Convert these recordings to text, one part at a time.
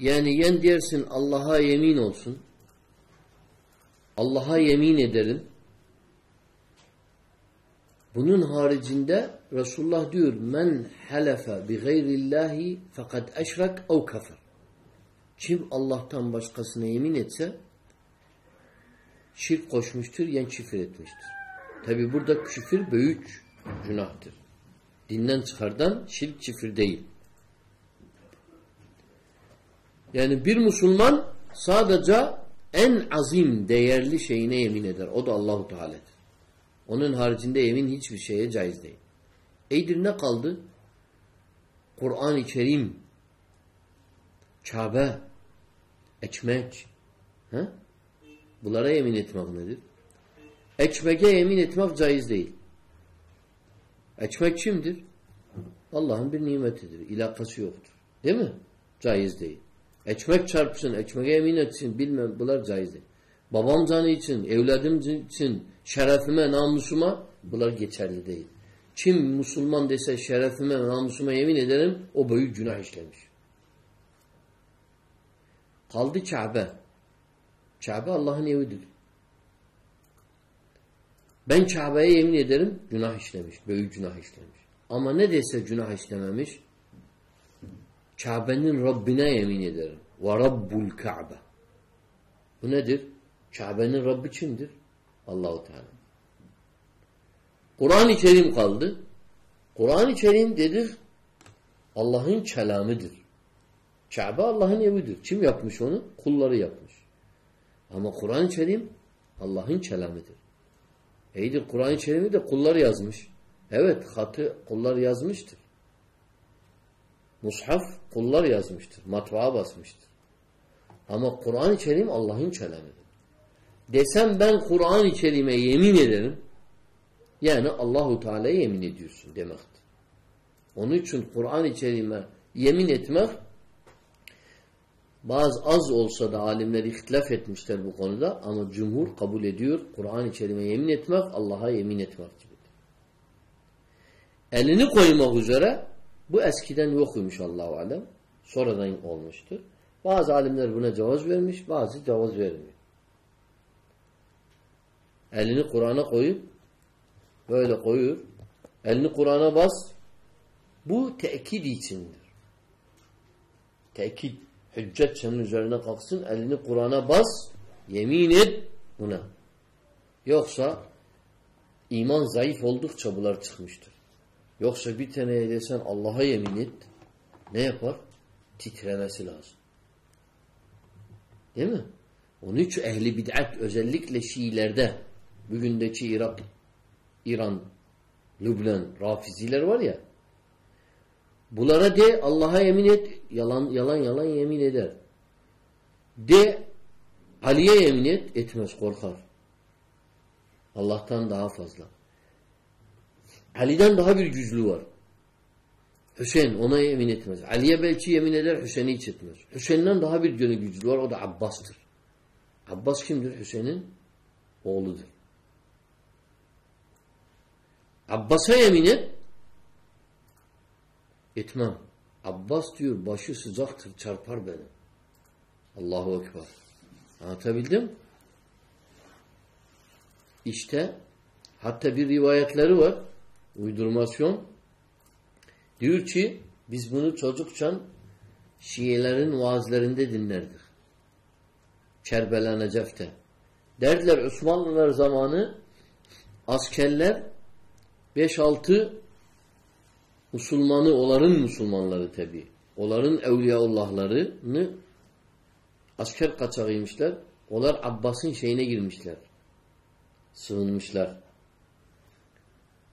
Yani yen dersin Allah'a yemin olsun. Allah'a yemin ederim. Bunun haricinde Resulullah diyor men halefe bi gayrillahi fakat eşrak ev kafir. Kim Allah'tan başkasına yemin etse şirk koşmuştur, yen küfür etmiştir. Tabi burada küfür büyük günahtır. Dinden çıkardan şirk küfür değil. Yani bir Müslüman sadece en azim, değerli şeyine yemin eder. O da Allahu Teala'dır. Onun haricinde yemin hiçbir şeye caiz değil. Eydir ne kaldı? Kur'an-ı Kerim, Kabe, ekmek. He? Bunlara yemin etmek nedir? Ekmeke yemin etmek caiz değil. Ekmek kimdir? Allah'ın bir nimetidir. İlakası yoktur. Değil mi? Caiz değil. Ekmek çarpsın, ekmeğe yemin etsin, bilmem bunlar caiz değil. Babam canı için, evladım için, şerefime, namusuma bunlar geçerli değil. Kim Müslüman dese şerefime, namusuma yemin ederim o büyük günah işlemiş. Kaldı Kabe. Kabe Allah'ın evidir. Ben Kabe'ye yemin ederim günah işlemiş, büyük günah işlemiş. Ama ne dese günah işlememiş Kabe'nin Rabbine yemin ederim. Ve Rabbul Kabe. Bu nedir? Kabe'nin Rabbi kimdir? Allahu Teala. Kur'an-ı Kerim kaldı. Kur'an-ı Kerim dedik Allah'ın kelamıdır. Kabe Allah'ın evidir. Kim yapmış onu? Kulları yapmış. Ama Kur'an-ı Kerim Allah'ın kelamıdır. İyidir Kur'an-ı Kerim'i de kullar yazmış. Evet hatı kullar yazmıştır. Mushaf kullar yazmıştır. Matbaa basmıştır. Ama Kur'an-ı Kerim Allah'ın kelamıdır. Desem ben Kur'an-ı Kerim'e yemin ederim. Yani Allahu Teala'ya yemin ediyorsun demektir. Onun için Kur'an-ı Kerim'e yemin etmek bazı az olsa da alimler ihtilaf etmişler bu konuda ama cumhur kabul ediyor. Kur'an-ı Kerim'e yemin etmek Allah'a yemin etmek gibidir. Elini koymak üzere bu eskiden yokmuş Allahu alem. Sonradan olmuştur. Bazı alimler buna cevaz vermiş, bazı cevaz vermiyor. Elini Kur'an'a koyup böyle koyuyor. Elini Kur'an'a bas. Bu tekid içindir. Tekid. Hüccet senin üzerine kalksın. Elini Kur'an'a bas. Yemin et buna. Yoksa iman zayıf oldukça bunlar çıkmıştır. Yoksa bir taneye desen Allah'a yemin et ne yapar? Titremesi lazım. Değil mi? Onun için ehli bid'at özellikle Şiilerde bugündeki Irak, İran, Lübnan, Rafiziler var ya bunlara de Allah'a yemin et yalan yalan yalan yemin eder. De Ali'ye yemin et etmez korkar. Allah'tan daha fazla. Ali'den daha bir güçlü var. Hüseyin ona yemin etmez. Ali'ye belki yemin eder, Hüseyin'i hiç etmez. Hüseyin'den daha bir gönül güçlü var, o da Abbas'tır. Abbas kimdir? Hüseyin'in oğludur. Abbas'a yemin et, etmem. Abbas diyor, başı sıcaktır, çarpar beni. Allahu Ekber. Anlatabildim? İşte hatta bir rivayetleri var uydurmasyon. Diyor ki biz bunu çocukken Şiilerin vaazlarında dinlerdik. Kerbela Necef'te. Derdiler Osmanlılar zamanı askerler 5-6 Müslümanı, onların Müslümanları tabi. Onların evliyaullahlarını asker kaçağıymışlar. Onlar Abbas'ın şeyine girmişler. Sığınmışlar.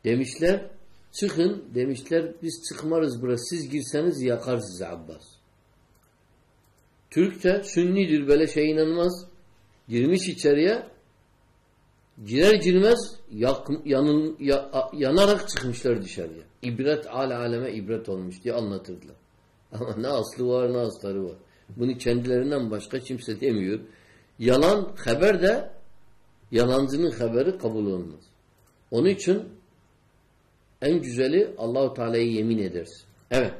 Demişler çıkın demişler biz çıkmarız burası siz girseniz yakar sizi Abbas. Türk de sünnidir böyle şey inanmaz. Girmiş içeriye girer girmez yak, yanın, ya, yanarak çıkmışlar dışarıya. İbret al aleme ibret olmuş diye anlatırdılar. Ama ne aslı var ne asları var. Bunu kendilerinden başka kimse demiyor. Yalan haber de yalancının haberi kabul olmaz. Onun için en güzeli Allahu Teala'ya yemin edersin. Evet.